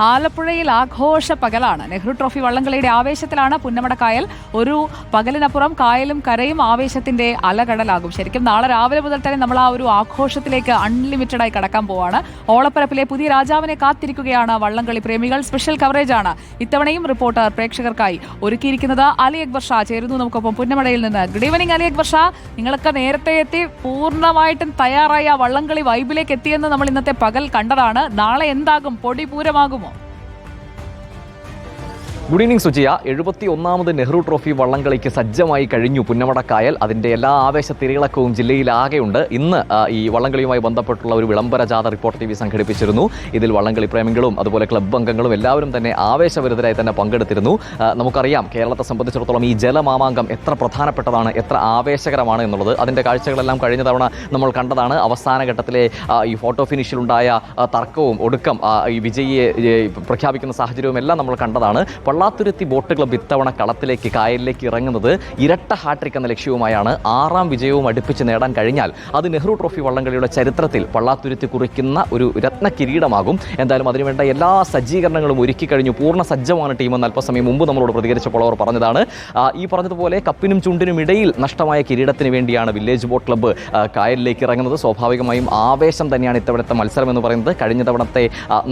ആലപ്പുഴയിൽ ആഘോഷ പകലാണ്. നെഹ്റു ട്രോഫി വള്ളംകളിയുടെ ആവേശത്തിലാണ് പുന്നമടക്കായൽ. ഒരു പകലിനപ്പുറം കായലും കരയും ആവേശത്തിന്റെ അലകടലാകും. ശരിക്കും നാളെ രാവിലെ മുതൽ തന്നെ നമ്മൾ ആ ഒരു ആഘോഷത്തിലേക്ക് അൺലിമിറ്റഡ് ആയി കടക്കാൻ പോവാണ്. ഓളപ്പരപ്പിലെ പുതിയ രാജാവിനെ കാത്തിരിക്കുകയാണ് വള്ളംകളി പ്രേമികൾ. സ്പെഷ്യൽ കവറേജ് ആണ് ഇത്തവണയും റിപ്പോർട്ടർ പ്രേക്ഷകർക്കായി ഒരുക്കിയിരിക്കുന്നത് അലി അക്ബർ ഷാ ചേരുന്നു നമുക്കൊപ്പം പുന്നമടയിൽ നിന്ന്. Good evening Ali Akbar Shah. നിങ്ങളൊക്കെ നേരത്തെ എത്തി പൂർണമായിട്ടും തയ്യാറായി ആ വള്ളംകളി വൈബിലേക്ക് എത്തിയെന്ന് നമ്മൾ ഇന്നത്തെ പകൽ കണ്ടതാണ്. നാളെ എന്താകും? പൊടി പൂരമാകുമോ? Good evening സുജിയ. എഴുപത്തി ഒന്നാമത് നെഹ്റു ട്രോഫി വള്ളംകളിക്ക് സജ്ജമായി കഴിഞ്ഞു പുന്നമടക്കായൽ. അതിന്റെ എല്ലാ ആവേശ തിരയിളക്കവും ജില്ലയിലാകെയുണ്ട്. ഇന്ന് ഈ വള്ളംകളിയുമായി ബന്ധപ്പെട്ടുള്ള ഒരു വിളംബര ജാഥ റിപ്പോർട്ട് ടി വി സംഘടിപ്പിച്ചിരുന്നു. ഇതിൽ വള്ളംകളി പ്രേമികളും അതുപോലെ ക്ലബ്ബ് അംഗങ്ങളും എല്ലാവരും തന്നെ ആവേശഭരിതരായി തന്നെ പങ്കെടുത്തിരുന്നു. നമുക്കറിയാം കേരളത്തെ സംബന്ധിച്ചിടത്തോളം ഈ ജലമാമാങ്കം എത്ര പ്രധാനപ്പെട്ടതാണ് എത്ര ആവേശകരമാണ് എന്നുള്ളത്. അതിന്റെ കാഴ്ചകളെല്ലാം കഴിഞ്ഞ തവണ നമ്മൾ കണ്ടതാണ്. അവസാന ഘട്ടത്തിലെ ഈ ഫോട്ടോ ഫിനിഷിലുണ്ടായ തർക്കവും ഒടുക്കം ഈ വിജയിയെ പ്രഖ്യാപിക്കുന്ന സാഹചര്യവും എല്ലാം നമ്മൾ കണ്ടതാണ്. പള്ളാത്തുരുത്തി ബോട്ട് ക്ലബ്ബ് ഇത്തവണ കളത്തിലേക്ക് കായലിലേക്ക് ഇറങ്ങുന്നത് ഇരട്ട ഹാട്രിക് എന്ന ലക്ഷ്യവുമായാണ് ആറാം വിജയവും അടുപ്പിച്ച് നേടാൻ കഴിഞ്ഞാൽ. അത് നെഹ്റു ട്രോഫി വള്ളംകളിയുടെ ചരിത്രത്തിൽ വള്ളാത്തുരുത്തി കുറിക്കുന്ന ഒരു രത്ന കിരീടമാകും. എന്തായാലും അതിനുവേണ്ട എല്ലാ സജ്ജീകരണങ്ങളും ഒരുക്കി കഴിഞ്ഞു. പൂർണ സജ്ജമാണ് ടീം ടീമെന്ന് അല്പസമയം മുമ്പ് നമ്മളോട് പ്രതികരിച്ചപ്പോൾ അവർ പറഞ്ഞതാണ്. ഈ പറഞ്ഞതുപോലെ കപ്പിനും ചുണ്ടിനും ഇടയിൽ നഷ്ടമായ കിരീടത്തിന് വേണ്ടിയാണ് വില്ലേജ് ബോട്ട് ക്ലബ്ബ് കായലിലേക്ക് ഇറങ്ങുന്നത്. സ്വാഭാവികമായും ആവേശം തന്നെയാണ് ഇത്തവണത്തെ മത്സരം എന്ന് പറയുന്നത്. കഴിഞ്ഞ തവണത്തെ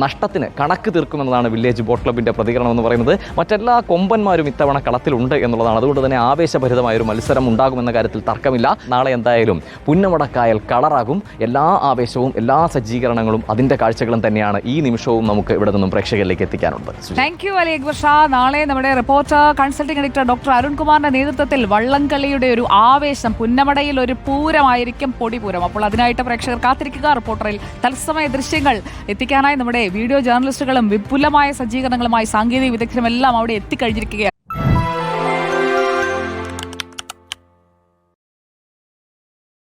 നഷ്ടത്തിന് കണക്ക് തീർക്കുമെന്നതാണ് വില്ലേജ് ബോട്ട് ക്ലബിന്റെ പ്രതികരണം എന്ന് പറയുന്നത്. മറ്റെല്ലാ കൊമ്പന്മാരും ഇത്തവണ കളത്തിലുണ്ട് എന്നുള്ളതാണ്. അതുകൊണ്ട് തന്നെ ആവേശഭരിതമായ ഒരു മത്സരം ഉണ്ടാകുമെന്ന കാര്യത്തിൽ തർക്കമില്ല. നാളെ എന്തായാലും പുന്നമടക്കായൽ കളറാകും. എല്ലാ ആവേശവും എല്ലാ സജ്ജീകരണങ്ങളും അതിന്റെ കാഴ്ചകളും തന്നെയാണ് ഈ നിമിഷവും നമുക്ക് ഇവിടെ നിന്നും പ്രേക്ഷകരിലേക്ക് എത്തിക്കാനുണ്ട്. താങ്ക് യു അലി അക്ബർ ഷാ നാളെ നമ്മുടെ റിപ്പോർട്ടർ കൺസൾട്ടിംഗ് എഡിറ്റർ ഡോക്ടർ അരുൺകുമാറിന്റെ നേതൃത്വത്തിൽ വള്ളംകളിയുടെ ഒരു ആവേശം പുന്നമടയിൽ ഒരു പൂരമായിരിക്കും പൊടിപൂരം. അപ്പോൾ അതിനായിട്ട് പ്രേക്ഷകർ കാത്തിരിക്കുക. റിപ്പോർട്ടറിൽ തത്സമയ ദൃശ്യങ്ങൾ എത്തിക്കാനായി നമ്മുടെ വീഡിയോ ജേർണലിസ്റ്റുകളും വിപുലമായ സജ്ജീകരണങ്ങളുമായി സാങ്കേതിക വിദഗ്ധരും എല്ലാം അവിടെ എത്തിക്കഴിഞ്ഞിരിക്കുകയാണ്